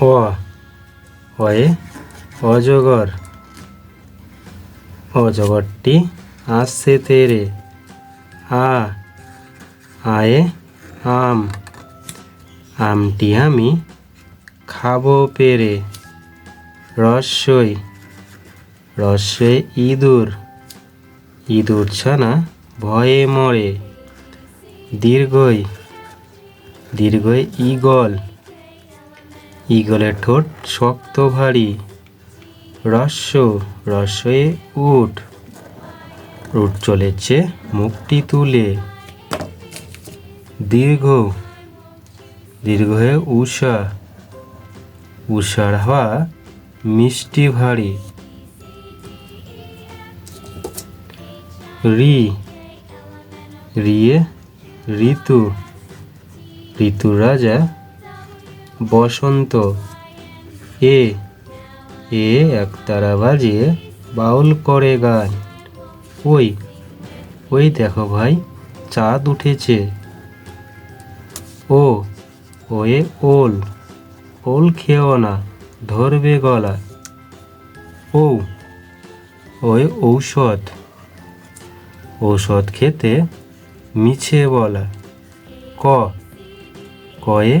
অ অয়ে অজগর। অজগরটি আসছে তেরে। আ, আয়ে, আম। আমটি আমি খাব পেরে। রস্যই রস্যই ইঁদুর। ইঁদুর ছানা ভয়ে মরে। দীর্ঘই দীর্ঘই ঈগল। ঈগলের ঠোঁট শক্ত ভারী। রস্য রস্যে উঠ উঠ চলেছে মুখটি তুলে। দীর্ঘ দীর্ঘ হয়ে উষা। উষার হওয়া মিষ্টি ভারী। রি, রিয়ে ঋতু। ঋতু রাজা বসন্ত। এ এ একতারা বাজিয়ে বাউল করে গান। ওই ওই দেখো ভাই, চাঁদ উঠেছে। ও, ওয়ে ওল ওল খেও না, ধরবে গলা। ও, ওয়ে ঔষধ ঔষধ খেতে মিছে বলা। ক, কয়ে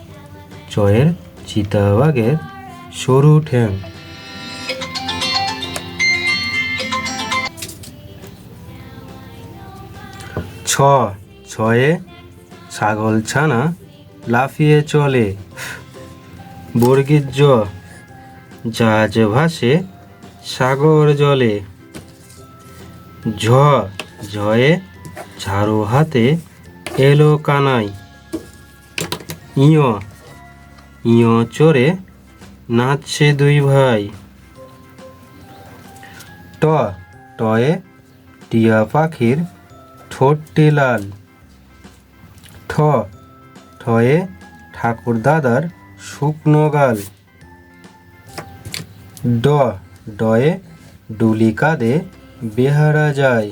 চয়ের চিতাবাঘের সরু ঠ্যাং। ছ, ছয়ে ছাগল ছানা লাফিয়ে চলে। বর্গীর জ জাহাজ ভাসে সাগর জলে। ঝ, ঝয়ে ঝাড়ু হাতে এলো কানাই ইয় ইয় চড়ে নাচছে দুই ভাই। ট টয়ে টিয়া পাখির ঠোঁটটি লাল। ঠ ঠয়ে ঠাকুর দাদার শুকনো গাল। ড, ডয়ে ডুলি কাঁধে বেহারা যায়।